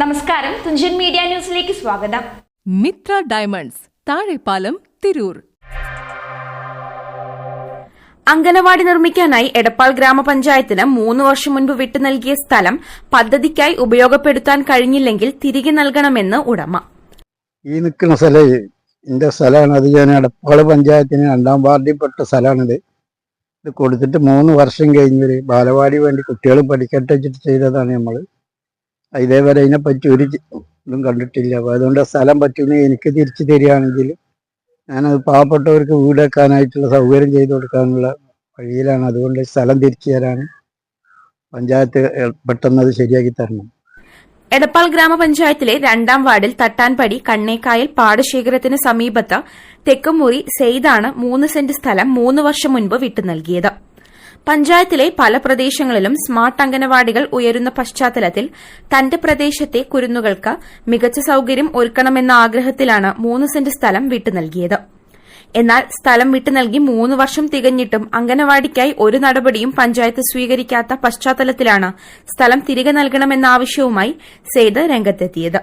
നമസ്കാരം. തുഞ്ചൻ മീഡിയ ന്യൂസിലേക്ക് സ്വാഗതം. മിത്ര ഡയമണ്ട്സ് താഴെപ്പാലം തിരൂർ. അങ്കനവാടി നിർമ്മിക്കാനായി എടപ്പാൾ ഗ്രാമപഞ്ചായത്തിന് മൂന്ന് വർഷം മുൻപ് വിട്ടു നൽകിയ സ്ഥലം പദ്ധതിക്കായി ഉപയോഗപ്പെടുത്താൻ കഴിഞ്ഞില്ലെങ്കിൽ തിരികെ നൽകണമെന്ന് ഉടമ. ഈ നിൽക്കുന്ന സ്ഥലം എന്റെ സ്ഥലമാണ്. അത് ഞാൻ എടപ്പാൾ പഞ്ചായത്തിന് രണ്ടാം വാർഡിൽപ്പെട്ട സ്ഥലമാണിത്. ഇത് കൊടുത്തിട്ട് മൂന്ന് വർഷം കഴിഞ്ഞൊരു ബാലവാടി വേണ്ടി കുട്ടികൾ പഠിക്കട്ടെ വെച്ചിട്ട് ചെയ്തതാണ് നമ്മൾ ഇതേവരെ അതിനെപ്പറ്റി ഒരു ഇതും കണ്ടിട്ടില്ല. അപ്പോൾ അതുകൊണ്ട് സ്ഥലം പറ്റുന്ന എനിക്ക് തിരിച്ചു തരികയാണെങ്കിൽ ഞാനത് പാവപ്പെട്ടവർക്ക് വീട് സൗകര്യം ചെയ്തു കൊടുക്കാനുള്ള വഴിയിലാണ്. അതുകൊണ്ട് സ്ഥലം തിരിച്ചു തരാൻ പഞ്ചായത്ത് പെട്ടെന്ന് അത് ശരിയാക്കി തരണം. എടപ്പാൾ ഗ്രാമപഞ്ചായത്തിലെ രണ്ടാം വാർഡിൽ തട്ടാൻപടി കണ്ണേക്കായൽ പാടശേഖരത്തിന് സമീപത്ത് തെക്കുമുറി സെയ്ദാണ് മൂന്ന് സെന്റ് സ്ഥലം മൂന്ന് വർഷം മുൻപ് വിട്ടു നൽകിയത്. പഞ്ചായത്തിലെ പല പ്രദേശങ്ങളിലും സ്മാർട്ട് അംഗനവാടികൾ ഉയരുന്ന പശ്ചാത്തലത്തിൽ തന്റെ പ്രദേശത്തെ കുരുന്നുകൾക്ക് മികച്ച സൌകര്യം ഒരുക്കണമെന്ന ആഗ്രഹത്തിലാണ് മൂന്ന് സെന്റ് സ്ഥലം വിട്ടു നൽകിയത്. എന്നാൽ സ്ഥലം വിട്ടു നൽകി മൂന്ന് വർഷം തികഞ്ഞിട്ടും അംഗനവാടിക്കായി ഒരു നടപടിയും പഞ്ചായത്ത് സ്വീകരിക്കാത്ത പശ്ചാത്തലത്തിലാണ് സ്ഥലം തിരികെ നൽകണമെന്ന ആവശ്യവുമായി സെയ്ത് രംഗത്തെത്തിയത്.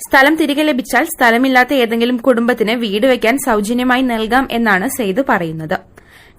സ്ഥലം തിരികെ ലഭിച്ചാൽ സ്ഥലമില്ലാത്ത ഏതെങ്കിലും കുടുംബത്തിന് വീട് വയ്ക്കാൻ സൌജന്യമായി നൽകാം എന്നാണ് സെയ്ദ് പറയുന്നത്.